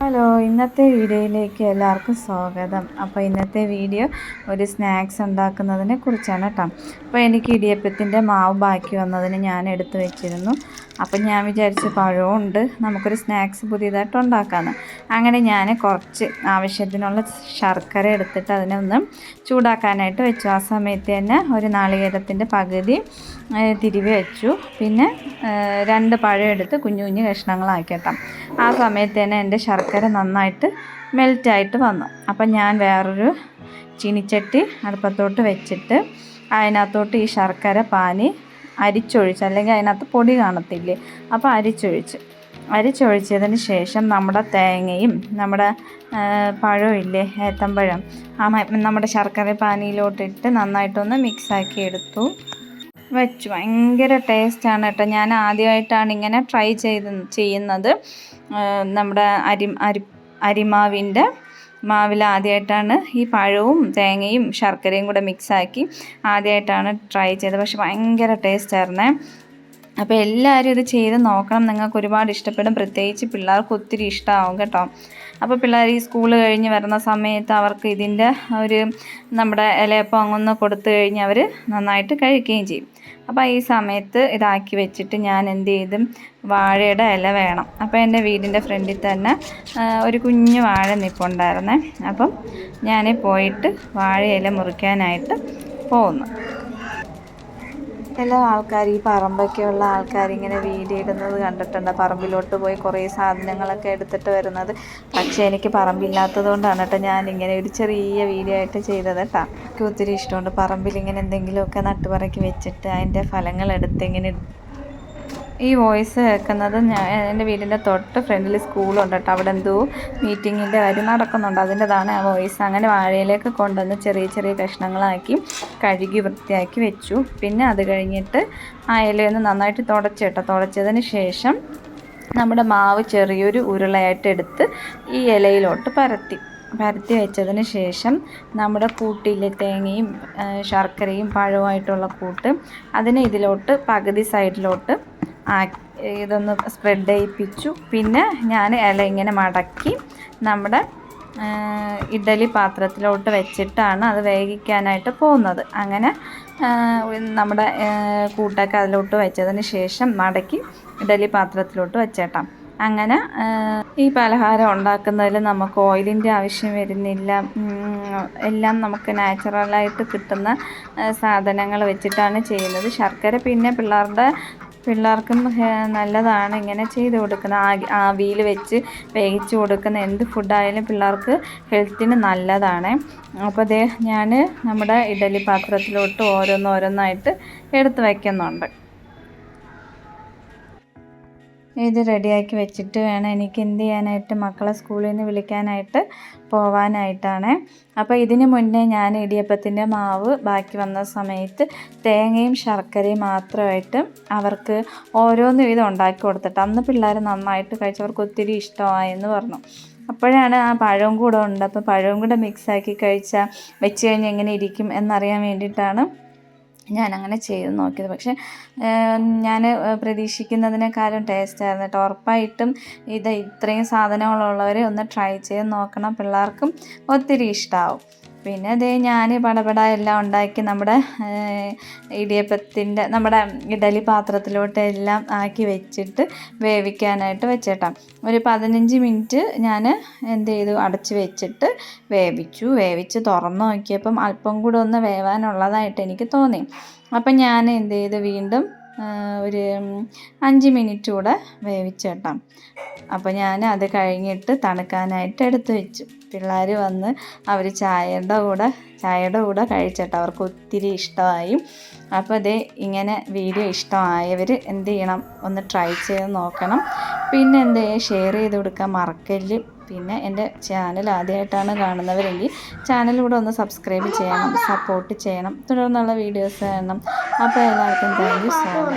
Hello ഇന്നത്തെ വീഡിയോയിലേക്ക് എല്ലാവർക്കും സ്വാഗതം. അപ്പോൾ ഇന്നത്തെ വീഡിയോ ഒരു സ്നാക്സ് ഉണ്ടാക്കുന്നതിനെ കുറിച്ചാണ് കേട്ടോ. അപ്പോൾ എനിക്ക് ഇടിയപ്പത്തിന്റെ മാവ് ബാക്കി വന്നതിന് ഞാൻ എടുത്തു വെച്ചിരുന്നു. അപ്പം ഞാൻ വിചാരിച്ച് പഴമുണ്ട് നമുക്കൊരു സ്നാക്സ് പുതിയതായിട്ട് ഉണ്ടാക്കാമെന്ന് അങ്ങനെ ഞാൻ കുറച്ച് ആവശ്യത്തിനുള്ള ശർക്കര എടുത്തിട്ട് അതിനൊന്ന് ചൂടാക്കാനായിട്ട് വെച്ചു. ആ സമയത്ത് തന്നെ ഒരു നാളികേരത്തിന്റെ പകുതി തിരിവ് വെച്ചു. പിന്നെ രണ്ട് പഴം എടുത്ത് കുഞ്ഞു കുഞ്ഞു കഷ്ണങ്ങളാക്കിയിട്ടാം ആ സമയത്ത് തന്നെ എന്റെ ശർക്കര നന്നായിട്ട് മെൽറ്റായിട്ട് വന്നു. അപ്പം ഞാൻ വേറൊരു ചീനിച്ചട്ടി അടുപ്പത്തോട്ട് വെച്ചിട്ട് അതിനകത്തോട്ട് ഈ ശർക്കര പാനി അരിച്ചൊഴിച്ച് അല്ലെങ്കിൽ അതിനകത്ത് പൊടി കാണത്തില്ലേ അപ്പോൾ അരിച്ചൊഴിച്ച്. അരിച്ചൊഴിച്ചതിന് ശേഷം നമ്മുടെ തേങ്ങയും നമ്മുടെ പഴവും ഇല്ലേ ഏത്തമ്പഴം ആ നമ്മുടെ ശർക്കര പാനിയിലോട്ടിട്ട് നന്നായിട്ടൊന്ന് മിക്സാക്കി എടുത്തു. വെച്ചു. ഭയങ്കര ടേസ്റ്റാണ് കേട്ടോ. ഞാൻ ആദ്യമായിട്ടാണ് ഇങ്ങനെ ട്രൈ ചെയ്ത് ചെയ്യുന്നത്. നമ്മുടെ അരി അരി അരിമാവിന്റെ മാവിൽ ആദ്യമായിട്ടാണ് ഈ പഴവും തേങ്ങയും ശർക്കരയും കൂടെ മിക്സാക്കി ആദ്യമായിട്ടാണ് ട്രൈ ചെയ്തത്. പക്ഷെ ഭയങ്കര ടേസ്റ്റായിരുന്നേ. അപ്പോൾ എല്ലാവരും ഇത് ചെയ്ത് നോക്കണം. നിങ്ങൾക്ക് ഒരുപാട് ഇഷ്ടപ്പെടും. പ്രത്യേകിച്ച് പിള്ളേർക്ക് ഒത്തിരി ഇഷ്ടമാവും കേട്ടോ. അപ്പോൾ പിള്ളേർ ഈ സ്കൂൾ കഴിഞ്ഞ് വരുന്ന സമയത്ത് അവർക്ക് ഇതിന്റെ ഒരു നമ്മുടെ ഇലയപ്പം അങ്ങൊന്ന് കൊടുത്തു കഴിഞ്ഞാൽ അവർ നന്നായിട്ട് കഴിക്കുകയും ചെയ്യും. അപ്പോൾ ഈ സമയത്ത് ഇതാക്കി വെച്ചിട്ട് ഞാൻ എന്ത് ചെയ്തും വാഴയുടെ ഇല വേണം. അപ്പോൾ എന്റെ വീടിന്റെ ഫ്രണ്ടിൽ തന്നെ ഒരു കുഞ്ഞു വാഴ നിൽപ്പുണ്ടായിരുന്നേ അപ്പം ഞാൻ പോയിട്ട് വാഴയില മുറിക്കാനായിട്ട് പോകുന്നു എല്ലാ ആൾക്കാർ ഈ പറമ്പൊക്കെയുള്ള ആൾക്കാർ ഇങ്ങനെ വീഡിയോ ഇടുന്നത് കണ്ടിട്ടുണ്ട്. പറമ്പിലോട്ട് പോയി കുറേ സാധനങ്ങളൊക്കെ എടുത്തിട്ട് വരുന്നത്. പക്ഷേ എനിക്ക് പറമ്പില്ലാത്തത് കൊണ്ടാണ് കേട്ടോ ഞാൻ ഇങ്ങനെ ഒരു ചെറിയ വീഡിയോ ആയിട്ട് ചെയ്തത് കേട്ടോ. എനിക്ക് ഒത്തിരി ഇഷ്ടമുണ്ട്. പറമ്പിൽ ഇങ്ങനെ എന്തെങ്കിലുമൊക്കെ നട്ടുപറക്കി വെച്ചിട്ട് അതിന്റെ ഫലങ്ങൾ എടുത്ത് ഇങ്ങനെ ഈ വോയിസ് കേൾക്കുന്നത് ഞാൻ എന്റെ വീടിന്റെ തൊട്ട് ഫ്രണ്ടിൽ സ്കൂളുണ്ട് കേട്ടോ. അവിടെ എന്തോ മീറ്റിങ്ങിന്റെ കാര്യം നടക്കുന്നുണ്ട്. അതിന്റെതാണ് ആ വോയിസ് അങ്ങനെ വാഴയിലേക്ക് കൊണ്ടുവന്ന് ചെറിയ ചെറിയ കഷ്ണങ്ങളാക്കി കഴുകി വൃത്തിയാക്കി വെച്ചു. പിന്നെ അത് കഴിഞ്ഞിട്ട് ആ ഇലയൊന്ന് നന്നായിട്ട് തുടച്ചു കേട്ടോ. തുടച്ചതിന് ശേഷം നമ്മുടെ മാവ് ചെറിയൊരു ഉരുളയായിട്ട് എടുത്ത് ഈ ഇലയിലോട്ട് പരത്തി. പരത്തി വെച്ചതിന് ശേഷം നമ്മുടെ കൂട്ടിലെ തേങ്ങയും ശർക്കരയും പഴവുമായിട്ടുള്ള കൂട്ട് അതിനെ ഇതിലോട്ട് പകുതി സൈഡിലോട്ട് ഇതൊന്ന് സ്പ്രെഡ് ചെയ്യിപ്പിച്ചു. പിന്നെ ഞാൻ ഇല ഇങ്ങനെ മടക്കി നമ്മുടെ ഇഡലി പാത്രത്തിലോട്ട് വെച്ചിട്ടാണ് അത് വേവിക്കാനായിട്ട് പോകുന്നത്. അങ്ങനെ നമ്മുടെ കൂട്ടൊക്കെ അതിലോട്ട് വെച്ചതിന് ശേഷം മടക്കി ഇഡലി പാത്രത്തിലോട്ട് വെച്ചേട്ടാം അങ്ങനെ ഈ പലഹാരം ഉണ്ടാക്കുന്നതിൽ നമുക്ക് ഓയിലിന്റെ ആവശ്യം വരുന്നില്ല. എല്ലാം നമുക്ക് നാച്ചുറലായിട്ട് കിട്ടുന്ന സാധനങ്ങൾ വെച്ചിട്ടാണ് ചെയ്യുന്നത്. ശർക്കര പിന്നെ പിള്ളേരുടെ പിള്ളേർക്കും നല്ലതാണ് ഇങ്ങനെ ചെയ്ത് കൊടുക്കുന്നത്. ആവിയിൽ വെച്ച് വേവിച്ച് കൊടുക്കുന്ന എന്ത് ഫുഡായാലും പിള്ളേർക്ക് ഹെൽത്തിന് നല്ലതാണ്. അപ്പോൾ അതേ ഞാൻ നമ്മുടെ ഇഡലി പാത്രത്തിലോട്ട് ഓരോന്നോരോന്നായിട്ട് എടുത്ത് വയ്ക്കുന്നുണ്ട് ഇത് റെഡിയാക്കി വെച്ചിട്ട് വേണം എനിക്ക് എന്ത് ചെയ്യാനായിട്ട് മക്കളെ സ്കൂളിൽ നിന്ന് വിളിക്കാനായിട്ട് പോവാനായിട്ടാണ്. അപ്പോൾ ഇതിന് മുന്നേ ഞാൻ ഇടിയപ്പത്തിന്റെ മാവ് ബാക്കി വന്ന സമയത്ത് തേങ്ങയും ശർക്കരയും മാത്രമായിട്ട് അവർക്ക് ഓരോന്ന് വീതം ഉണ്ടാക്കി കൊടുത്തിട്ട് അന്ന് പിള്ളേർ നന്നായിട്ട് കഴിച്ചവർക്ക് ഒത്തിരി ഇഷ്ടമായെന്ന് പറഞ്ഞു. അപ്പോഴാണ് ആ പഴവും കൂടെ ഉണ്ട്. അപ്പോൾ പഴവും കൂടെ മിക്സാക്കി കഴിച്ചാൽ വെച്ച് കഴിഞ്ഞാൽ എങ്ങനെ ഇരിക്കും എന്നറിയാൻ വേണ്ടിയിട്ടാണ് ഞാൻ അങ്ങനെ ചെയ്ത് നോക്കിയത്. പക്ഷേ ഞാൻ പ്രതീക്ഷിക്കുന്നതിനേക്കാളും ടേസ്റ്റായിരുന്നു കേട്ടോ ഉറപ്പായിട്ടും ഇത് ഇത്രയും സാധനങ്ങളുള്ളവരെ ഒന്ന് ട്രൈ ചെയ്ത് നോക്കണം. പിള്ളേർക്കും ഒത്തിരി ഇഷ്ടമാവും പിന്നെ അതേ ഞാൻ പടപട എല്ലാം ഉണ്ടാക്കി നമ്മുടെ ഇടിയപ്പത്തിന്റെ നമ്മുടെ ഇഡലി പാത്രത്തിലോട്ട് എല്ലാം ആക്കി വെച്ചിട്ട് വേവിക്കാനായിട്ട് വെച്ചേട്ടാം. ഒരു പതിനഞ്ച് മിനിറ്റ് ഞാൻ എന്ത് ചെയ്തു? അടച്ച് വെച്ചിട്ട് വേവിച്ചു. വേവിച്ച് തുറന്നു നോക്കിയപ്പം അല്പം കൂടെ ഒന്ന് വേവാനുള്ളതായിട്ട് എനിക്ക് തോന്നി. അപ്പം ഞാൻ എന്ത് ചെയ്തു? വീണ്ടും ഒരു അഞ്ച് മിനിറ്റ് കൂടെ വേവിച്ചേട്ടാം അപ്പോൾ ഞാൻ അത് കഴിഞ്ഞിട്ട് തണുക്കാനായിട്ട് എടുത്തു വെച്ചു. പിള്ളേർ വന്ന് അവർ ചായയുടെ കൂടെ ചായയുടെ കൂടെ കഴിച്ചേട്ടോ അവർക്ക് ഒത്തിരി ഇഷ്ടമായി. അപ്പോൾ അതേ ഇങ്ങനെ വീഡിയോ ഇഷ്ടമായവർ എന്ത് ചെയ്യണം? ഒന്ന് ട്രൈ ചെയ്ത് നോക്കണം. പിന്നെ എന്ത് ഷെയർ ചെയ്ത് കൊടുക്കാൻ മറക്കല്ല്. പിന്നെ എന്റെ ചാനൽ ആദ്യമായിട്ടാണ് കാണുന്നവരെങ്കിൽ ചാനലിലൂടെ ഒന്ന് സബ്സ്ക്രൈബ് ചെയ്യണം സപ്പോർട്ട് ചെയ്യണം. തുടർന്നുള്ള വീഡിയോസ് കാണണം. അപ്പോൾ എല്ലാവർക്കും താങ്ക് യു സോ മച്ച്